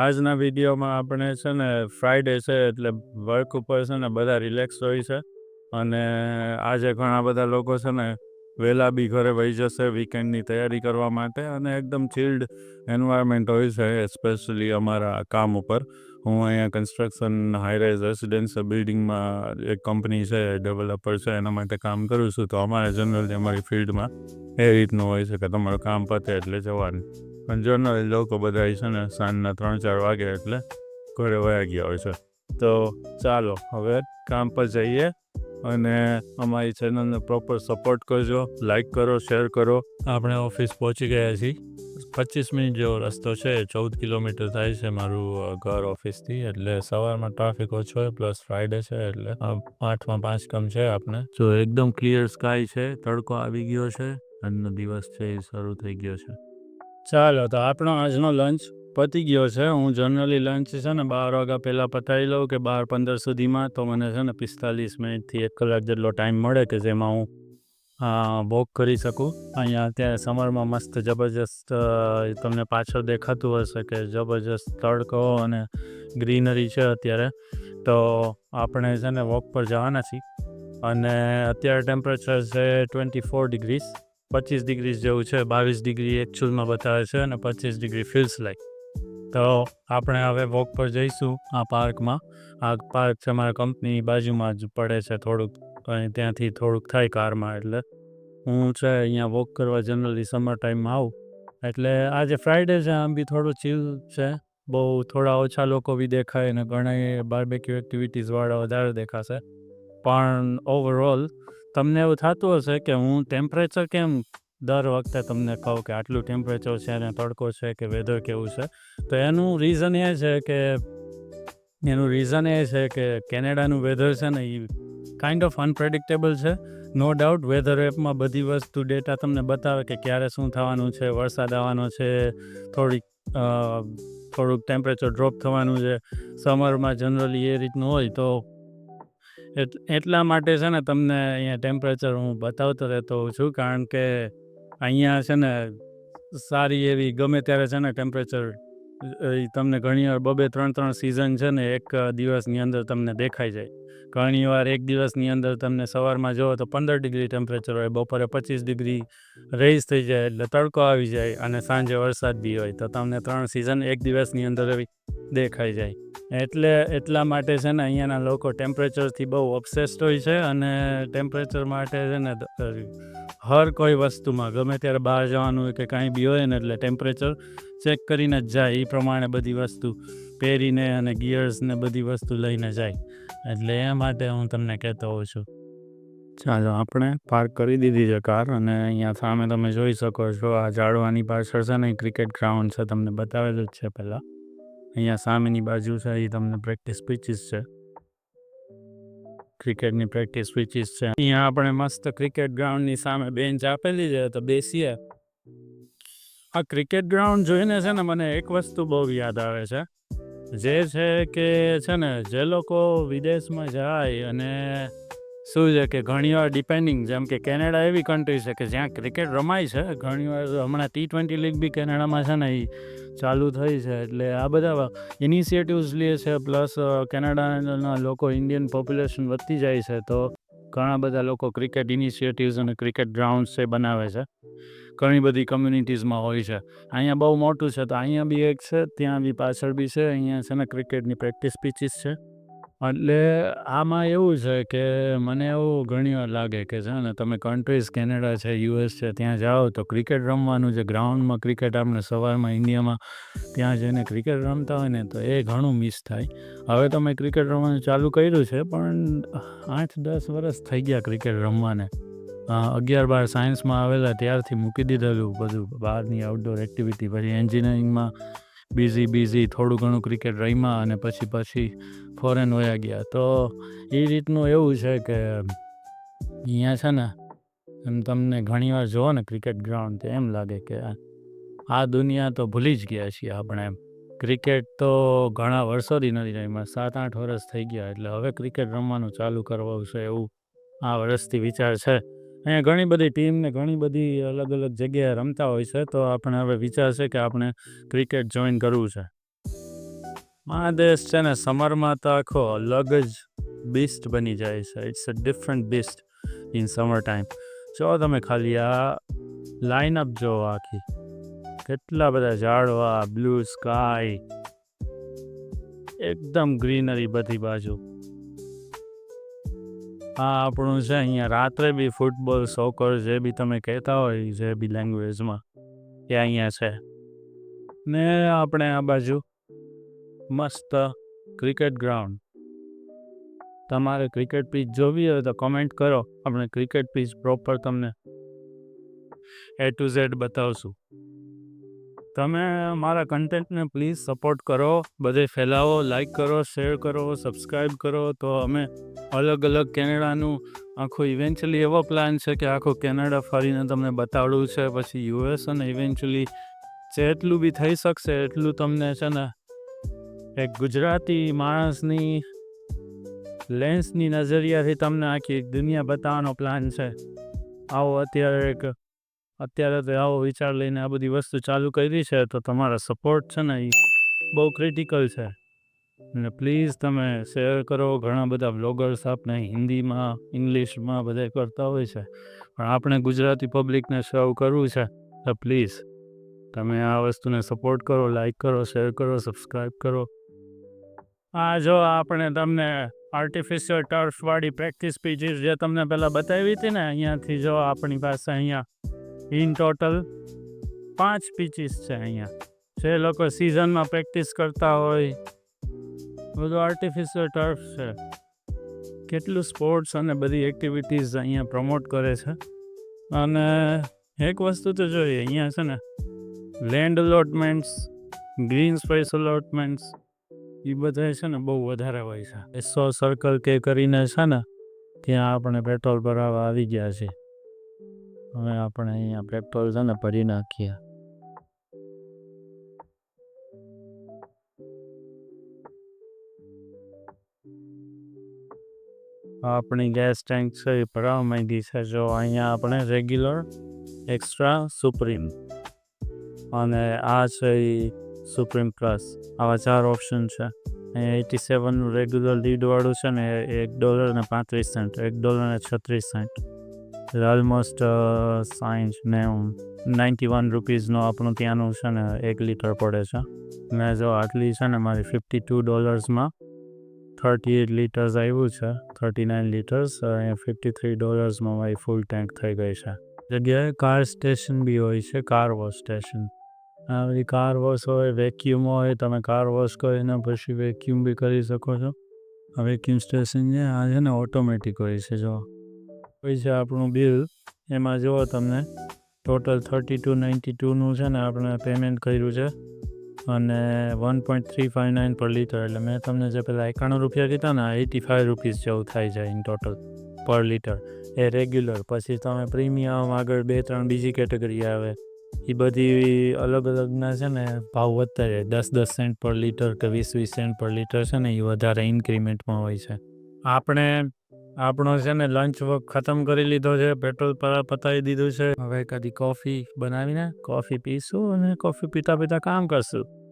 આજના વિડીયોમાં આપણે છે ને ફ્રાઈડે છે એટલે વર્ક ઉપર છે ને બધા રિલેક્સ હોય છે. અને આજે ઘણા બધા લોકો છે ને વહેલા બી ઘરે વહી જશે વીકેન્ડની તૈયારી કરવા માટે અને એકદમ ચિલ્ડ એન્વાયરમેન્ટ હોય છે એસ્પેશિયલી અમારા કામ ઉપર. હું અહીંયા કન્સ્ટ્રક્શન હાઈરાઇઝ રેસિડેન્શિયલ બિલ્ડિંગમાં એક કંપની છે ડેવલપર છે, એના માટે કામ કરું છું. તો અમારે જનરલી અમારી ફિલ્ડમાં એ રીતનું હોય છે કે તમારું કામ પતે એટલે જવાનું. પણ જનરલી લોકો બધા છે ને સાંજના ત્રણ ચાર વાગે એટલે ઘરે વયા ગયા હોય છે. તો ચાલો, હવે કામ પર જઈએ અને અમારી ચેનલને પ્રોપર સપોર્ટ કરજો લાઈક કરો શેર કરો. આપણે ઓફિસ પહોંચી ગયા છીએ. પચીસ મિનિટ જેવો રસ્તો છે, ચૌદ કિલોમીટર થાય છે મારું ઘર ઓફિસથી એટલે સવારમાં ટ્રાફિક ઓછો હોય પ્લસ ફ્રાઈડે છે, એટલે આઠમાં પાંચ કમ છે આપણે જો એકદમ ક્લિયર સ્કાય છે, તડકો આવી ગયો છે, આજનો દિવસ છે એ શરૂ થઈ ગયો છે. ચાલો, તો આપણો આજનો લંચ પતી ગયો છે. હું જનરલી લંચ છે ને બાર વાગ્યા પહેલાં પતાવી લઉં કે બાર પંદર સુધીમાં, તો મને છે ને પિસ્તાલીસ મિનિટથી એક કલાક જેટલો ટાઈમ મળે કે જેમાં હું વોક કરી શકું. અહીંયા અત્યારે સમરમાં મસ્ત જબરજસ્ત તમને પાછળ દેખાતું હશે કે જબરજસ્ત તડકો અને ગ્રીનરી છે અત્યારે. તો આપણે છે ને વોક પર જવાના છીએ. અને અત્યારે ટેમ્પરેચર છે ટ્વેન્ટી ફોર ડિગ્રીઝ પચીસ ડિગ્રી જેવું છે, બાવીસ ડિગ્રી એકચ્યુઅલમાં બતાવે છે અને પચીસ ડિગ્રી ફીલ્સ લાઈક તો આપણે હવે વોક પર જઈશું આ પાર્કમાં. આ પાર્ક છે મારા કંપની બાજુમાં જ પડે છે થોડુંક, અને ત્યાંથી થોડુંક થાય કારમાં એટલે. હું છે અહીંયા વોક કરવા જનરલી સમર ટાઈમમાં આવું. એટલે આજે ફ્રાઈડે છે, આમ બી થોડું ચીલ છે. બહુ થોડા ઓછા લોકો બી દેખાય અને ઘણા બાર્બેક્યુ એક્ટિવિટીઝવાળા વધારે દેખાશે. પણ ઓવરઓલ તમને એવું થતું હશે કે હું ટેમ્પરેચર કેમ દર વખતે તમને કહું કે આટલું ટેમ્પરેચર છે અને તડકો છે કે વેધર કેવું છે? તો એનું રીઝન એ છે કે, એનું રીઝન એ છે કે કેનેડાનું વેધર છે ને એ કાઇન્ડ ઓફ અનપ્રેડિક્ટેબલ છે. નો ડાઉટ વેધર એપમાં બધી વસ્તુ ડેટા તમને બતાવે કે ક્યારે શું થવાનું છે, વરસાદ આવવાનો છે, થોડીક થોડુંક ટેમ્પરેચર ડ્રોપ થવાનું છે. સમરમાં જનરલી એ રીતનું હોય તો એટ- એટલા માટે છે ને તમને અહીંયા ટેમ્પરેચર હું બતાવતો રહેતો હોઉં છું, કારણ કે અહીંયા છે ને સારી એવી ગમે ત્યારે છે ને ટેમ્પરેચર તમને ઘણીવાર બબે ત્રણ ત્રણ સિઝન છે ને, એક દિવસની અંદર તમને દેખાઈ જાય. ઘણીવાર એક દિવસની અંદર તમને સવારમાં જુઓ તો પંદર ડિગ્રી ટેમ્પરેચર હોય, બપોરે પચીસ ડિગ્રી રેઇઝ થઈ જાય એટલે તડકો આવી જાય અને સાંજે વરસાદ બી હોય. તો તમને ત્રણ સિઝન એક દિવસની અંદર દેખાઈ જાય. એટલે, એટલા માટે છે ને, અહીંયાના લોકો ટેમ્પરેચરથી બહુ ઓબ્સેસ્ડ હોય છે અને ટેમ્પરેચર માટે છે ને હર કોઈ વસ્તુમાં ગમે ત્યારે બહાર જવાનું હોય કે કાંઈ બી હોય ને એટલે ટેમ્પરેચર ચેક કરીને જ જાય એ પ્રમાણે બધી વસ્તુ પહેરીને અને ગિયર્સ ને બધી વસ્તુ લઈને જાય. એટલે એ માટે હું તમને કહેતો હોઉં છું. ચાલો, આપણે પાર્ક કરી દીધી છે કાર અને અહીંયા સામે તમે જોઈ શકો છો, આ ઝાડવાની પાછળ છે ને, ક્રિકેટ ગ્રાઉન્ડ છે, તમને બતાવેલું જ છે પહેલાં. અહીંયા સામેની બાજુ છે એ તમને પ્રેક્ટિસ પિચીસ છે. ક્રિકેટની પ્રેક્ટિસ પિચીસ છે. અહીંયા આપણે મસ્ત ક્રિકેટ ગ્રાઉન્ડની સામે બેન્ચ આપેલી છે, તો બેસીએ. આ ક્રિકેટ ગ્રાઉન્ડ જોઈને છે ને મને એક વસ્તુ બહુ યાદ આવે છે. જે છે કે છે ને જે લોકો વિદેશમાં જાય અને શું છે કે ઘણીવાર ડિપેન્ડિંગ જેમ કે કેનેડા એવી કન્ટ્રી છે કે જ્યાં ક્રિકેટ રમાય છે ઘણીવાર હમણાં ટી ટ્વેન્ટી લીગ બી કેનેડામાં છે ને એ ચાલુ થઈ છે. એટલે આ બધા ઇનિશિયેટિવ્સ લે છે પ્લસ કેનેડાના લોકો ઇન્ડિયન પોપ્યુલેશન વધતી જાય છે તો ઘણા બધા લોકો ક્રિકેટ ઇનિશિયેટિવ્સ અને ક્રિકેટ ગ્રાઉન્ડ્સ છે બનાવે છે. ઘણી બધી કમ્યુનિટીઝમાં હોય છે. અહીંયા બહુ મોટું છે, તો અહીંયા બી એક છે, ત્યાં બી પાછળ બી છે, અહીંયા છે ને ક્રિકેટની પ્રેક્ટિસ પીચીસ છે. એટલે આમાં એવું છે કે મને એવું ઘણી વાર લાગે કે છે ને તમે કન્ટ્રીઝ કેનેડા છે યુએસ છે, ત્યાં જાઓ તો ક્રિકેટ રમવાનું જે ગ્રાઉન્ડમાં ક્રિકેટ આપણે સવારમાં ઇન્ડિયામાં ત્યાં જઈને ક્રિકેટ રમતા હોય ને તો એ ઘણું મિસ થાય. હવે તો મેં ક્રિકેટ રમવાનું ચાલુ કર્યું છે, પણ આઠ દસ વર્ષ થઈ ગયા ક્રિકેટ રમવાને. અગિયાર બાર સાયન્સમાં આવેલા ત્યારથી મૂકી દીધેલું બધું. બહારની આઉટડોર એક્ટિવિટી પછી એન્જિનિયરિંગમાં બિઝી બિઝી થોડું ઘણું ક્રિકેટ રમ્યા અને પછી પછી ફોરેન વયા ગયા. તો એ રીતનું એવું છે કે અહીંયા છે ને, એમ તમને ઘણીવાર જુઓ ને ક્રિકેટ ગ્રાઉન્ડ તો એમ લાગે કે આ- દુનિયા તો ભૂલી જ ગયા છીએ આપણે એમ. ક્રિકેટ તો ઘણા વર્ષોથી નથી રમ્યા, સાત આઠ વર્ષ થઈ ગયા, એટલે હવે ક્રિકેટ રમવાનું ચાલુ કરવું છે એવું આ વર્ષથી વિચાર છે. અહીંયા ઘણી બધી ટીમને ઘણી બધી અલગ અલગ જગ્યાએ રમતા હોય છે, તો આપણે હવે વિચાર છે કે આપણે ક્રિકેટ જોઈન કરવું છે. મહાદેશ દેશ છે ને સમરમાં તો આખો અલગ જ બિસ્ટ બની જાય છે. It's a different beast in summer time જો તમે ખાલી આ લાઇનઅપ જો આખી, કેટલા બધા ઝાડવા બ્લુ સ્કાય એકદમ ગ્રીનરી બધી બાજુ. આ આપણું છે અહીંયા રાત્રે બી ફૂટબોલ સોકર જે બી તમે કહેતા હોય, જે બી લેંગ્વેજમાં એ અહીંયા છે. ને આપણે આ બાજુ મસ્ત ક્રિકેટ ગ્રાઉન્ડ તમારે ક્રિકેટ પીચ જોવી હોય તો કમેન્ટ કરો. આપણે ક્રિકેટ પીચ પ્રોપર તમને એ ટુ ઝેડ બતાવશું. તમે મારા કન્ટેન્ટને પ્લીઝ સપોર્ટ કરો, બધે ફેલાવો, લાઈક કરો, શેર કરો સબસ્ક્રાઈબ કરો, તો અમે અલગ અલગ કેનેડાનું આખું ઇવેન્ચ્યુઅલી એવો પ્લાન છે કે આખું કેનેડા ફરીને તમને બતાવવું છે, પછી યુએસ અને ઇવેન્ચ્યુઅલી જેટલું બી થઈ શકશે, એટલું તમને છે ને એક ગુજરાતી માણસની લેન્સની નજરિયાથી તમને આખી દુનિયા બતાવવાનો પ્લાન છે. આવો અત્યારે એક અત્યારે તો આવો વિચાર લઈને આ બધી વસ્તુ ચાલુ કરી છે, તો તમારા સપોર્ટ છે ને એ બહુ ક્રિટિકલ છે. અને પ્લીઝ તમે શેર કરો, ઘણા બધા બ્લોગર્સ આપણે હિન્દીમાં, ઇંગ્લિશમાં બધા કરતા હોય છે. પણ આપણે ગુજરાતી પબ્લિકને સર્વ કરવું છે, તો પ્લીઝ તમે આ વસ્તુને સપોર્ટ કરો લાઈક કરો શેર કરો સબસ્ક્રાઈબ કરો. આ જો આપણે તમને આર્ટિફિશિયલ ટર્ફવાળી પ્રેક્ટિસ પીચીસ જે તમને પહેલાં બતાવી હતી ને, અહીંયાથી જો આપણી પાસે અહીંયા ઇન ટોટલ પાંચ પીચીસ છે અહીંયા. જે લોકો સિઝનમાં પ્રેક્ટિસ કરતા હોય. બધું આર્ટિફિશિયલ ટર્ફ છે. કેટલું સ્પોર્ટ્સ અને બધી એક્ટિવિટીઝ અહીંયા પ્રમોટ કરે છે. અને એક વસ્તુ તો જોઈએ, અહીંયા છે ને land allotments green space allotments એ બધા છે ને બહુ વધારે હોય છે. સો સર્કલ કે કરીને છે ને, ત્યાં આપણે પેટ્રોલ ભરાવા આવી ગયા છીએ. હવે આપણે અહીંયા પેટ્રોલ છે ને ભરી નાખીએ. આપણી ગેસ ટેન્ક છે એ ભરાવા માંગી છે. જો અહીંયા આપણે રેગ્યુલર એક્સ્ટ્રા સુપ્રીમ અને આ છે એ સુપ્રીમ પ્લસ આવા ચાર ઓપ્શન છે. અહીંયા એટી સેવનનું રેગ્યુલર લીડવાળું છે ને એ એક ડોલર ને પાંત્રીસ સેન્ટ એક ડોલર ને છત્રીસ સેન્ટ એટલે ઓલમોસ્ટ સાઠ ને નાઇન્ટી વન રૂપીઝનો આપણું ત્યાંનું છે ને, એક લીટર પડે છે. ને જો આટલી છે ને, મારી ફિફ્ટી ટુ ડોલર્સમાં થર્ટી એટ લીટર્સ આવ્યું છે. થર્ટી નાઇન લીટર્સ અહીંયા ફિફ્ટી થ્રી ડોલર્સમાં મારી ફૂલ ટેન્ક થઈ ગઈ છે. જગ્યાએ કાર સ્ટેશન બી હોય છે કાર વોશ સ્ટેશન આ બધી કાર વોશ હોય વેક્યુમ હોય, તમે કાર વોશ કરીને પછી વેક્યુમ બી કરી શકો છો. વેક્યુમ સ્ટેશન છે આ છે ને ઓટોમેટિક હોય છે, જો. હોય છે આપણું બિલ. એમાં જુઓ તમને ટોટલ થર્ટી ટુ નાઇન્ટી ટુનું છે ને આપણે પેમેન્ટ કર્યું છે. અને one point three five nine per litre એટલે મેં તમને જે પહેલાં એકાણું રૂપિયા કીધા ને એટી ફાઇવ રૂપીસ જેવું થાય છે ઇન ટોટલ પર લીટર એ રેગ્યુલર પછી તમે પ્રીમિયમ આગળ બે, ત્રણ બીજી કેટેગરી આવે એ બધી અલગ અલગના છે ને, ભાવ વધતા જાય. દસ દસ સેન્ટ પર લીટર કે વીસ વીસ સેન્ટ પર લીટર છે ને એ વધારે ઇન્ક્રીમેન્ટમાં હોય છે. આપણે આપણો છે ને લંચ વર્ક ખતમ કરી લીધો છે, પેટ્રોલ પર પતાવી દીધું છે. હવે કદી કોફી બનાવીને કોફી પીશું અને કોફી પીતા પીતા કામ કરશું.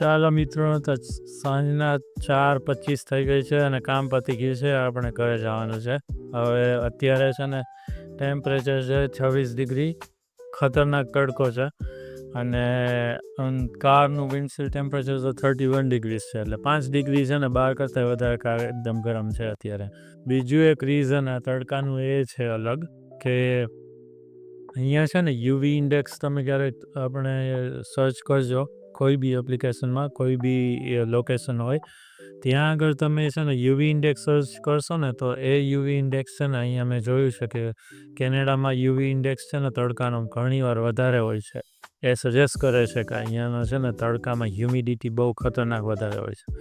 ચાલો મિત્રો, તો સાંજના ચાર પચીસ થઈ ગઈ છે અને કામ પતી ગયું છે, આપણે ઘરે જવાનું છે. હવે અત્યારે છે ને ટેમ્પરેચર છે છવ્વીસ ડિગ્રી, ખતરનાક તડકો છે અને કારનું વિન્ડશીલ ટેમ્પરેચર તો થર્ટી વન ડિગ્રીઝ છે, એટલે પાંચ ડિગ્રી છે ને બાર કરતાં વધારે કાર એકદમ ગરમ છે અત્યારે. બીજું એક રીઝન આ તડકાનું એ છે અલગ, કે અહીંયા છે ને યુવી ઇન્ડેક્સ તમે ક્યારેક આપણે સર્ચ કરજો કોઈ બી એપ્લિકેશનમાં, કોઈ બી લોકેશન હોય, ત્યાં આગળ તમે છે ને યુવી ઇન્ડેક્સ સર્ચ કરશો ને, તો એ યુવી ઇન્ડેક્સ છે ને અહીંયા મેં જોયું છે કે કેનેડામાં યુવી ઇન્ડેક્સ છે ને તડકાનો ઘણીવાર વધારે હોય છે. એ સજેસ્ટ કરે છે કે અહીંયાનો છે ને તડકામાં હ્યુમિડિટી બહુ ખતરનાક વધારે હોય છે.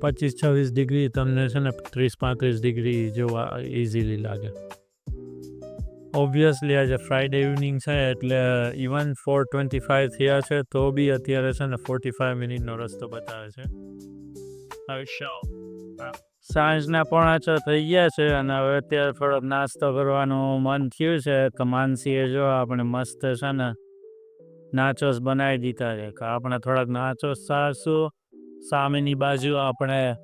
પચીસ છવ્વીસ ડિગ્રી તમને છે ને ત્રીસ પાંત્રીસ ડિગ્રી જેવા ઇઝીલી લાગે. ઓબ્વિયસલી આજે ફ્રાઈડે ઇવનિંગ છે, એટલે ઇવન ફોર ટ્વેન્ટી ફાઈવ થયા છે, તો બી અત્યારે છે ને ફોર્ટી ફાઈવ મિનિટનો રસ્તો બતાવે છે. હવે શો સાંજના પોણા છ થઈ ગયા છે, અને હવે અત્યારે થોડોક નાસ્તો કરવાનું મન થયું છે, તો માનસીએ જો આપણે મસ્ત છે ને નાચોસ બનાવી દીધા છે, કે આપણે થોડાક નાચોસ સારશું. સામેની બાજુ આપણે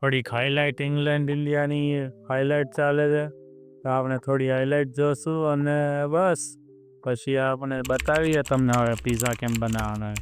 થોડીક હાઇલાઇટ ઇંગ્લેન્ડ ઇન્ડિયાની હાઇલાઇટ ચાલે છે. તો આપણે થોડી હાઇલાઇટ જોશું અને બસ. પછી આપણે બતાવીએ તમને હવે પીઝા કેમ બનાવવાના